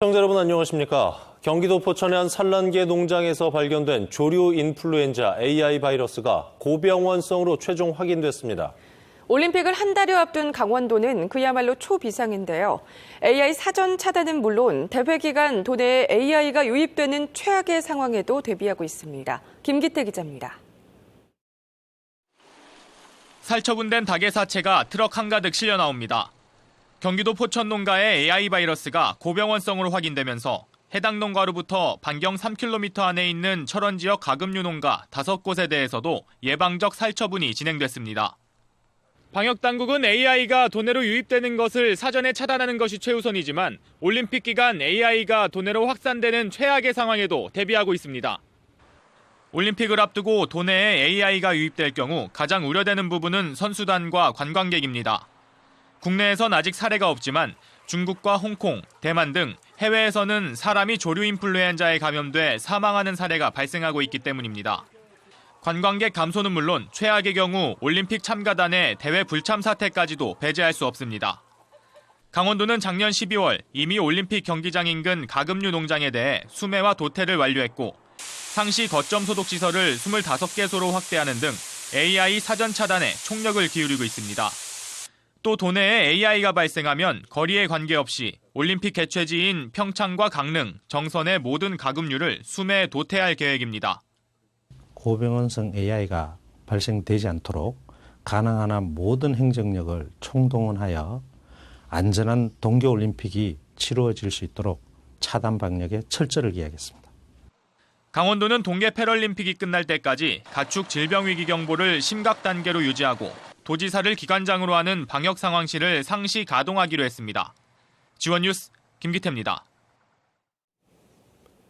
시청자 여러분 안녕하십니까? 경기도 포천의 한 산란계 농장에서 발견된 조류 인플루엔자 AI 바이러스가 고병원성으로 최종 확인됐습니다. 올림픽을 한 달여 앞둔 강원도는 그야말로 초비상인데요. AI 사전 차단은 물론 대회 기간 도내에 AI가 유입되는 최악의 상황에도 대비하고 있습니다. 김기태 기자입니다. 살처분된 닭의 사체가 트럭 한가득 실려 나옵니다. 경기도 포천 농가의 AI 바이러스가 고병원성으로 확인되면서 해당 농가로부터 반경 3km 안에 있는 철원 지역 가금류 농가 5곳에 대해서도 예방적 살처분이 진행됐습니다. 방역 당국은 AI가 도내로 유입되는 것을 사전에 차단하는 것이 최우선이지만 올림픽 기간 AI가 도내로 확산되는 최악의 상황에도 대비하고 있습니다. 올림픽을 앞두고 도내에 AI가 유입될 경우 가장 우려되는 부분은 선수단과 관광객입니다. 국내에선 아직 사례가 없지만 중국과 홍콩, 대만 등 해외에서는 사람이 조류 인플루엔자에 감염돼 사망하는 사례가 발생하고 있기 때문입니다. 관광객 감소는 물론 최악의 경우 올림픽 참가단의 대회 불참 사태까지도 배제할 수 없습니다. 강원도는 작년 12월 이미 올림픽 경기장 인근 가금류 농장에 대해 수매와 도태를 완료했고 상시 거점 소독 시설을 25개소로 확대하는 등 AI 사전 차단에 총력을 기울이고 있습니다. 또 도내에 AI가 발생하면 거리에 관계없이 올림픽 개최지인 평창과 강릉, 정선의 모든 가금류를 수매 도태할 계획입니다. 고병원성 AI가 발생되지 않도록 가능한 한 모든 행정력을 총동원하여 안전한 동계올림픽이 치루어질 수 있도록 차단 방역에 철저를 기하겠습니다. 강원도는 동계 패럴림픽이 끝날 때까지 가축 질병 위기 경보를 심각 단계로 유지하고 도지사를 기관장으로 하는 방역 상황실을 상시 가동하기로 했습니다. 지원 뉴스 김기태입니다.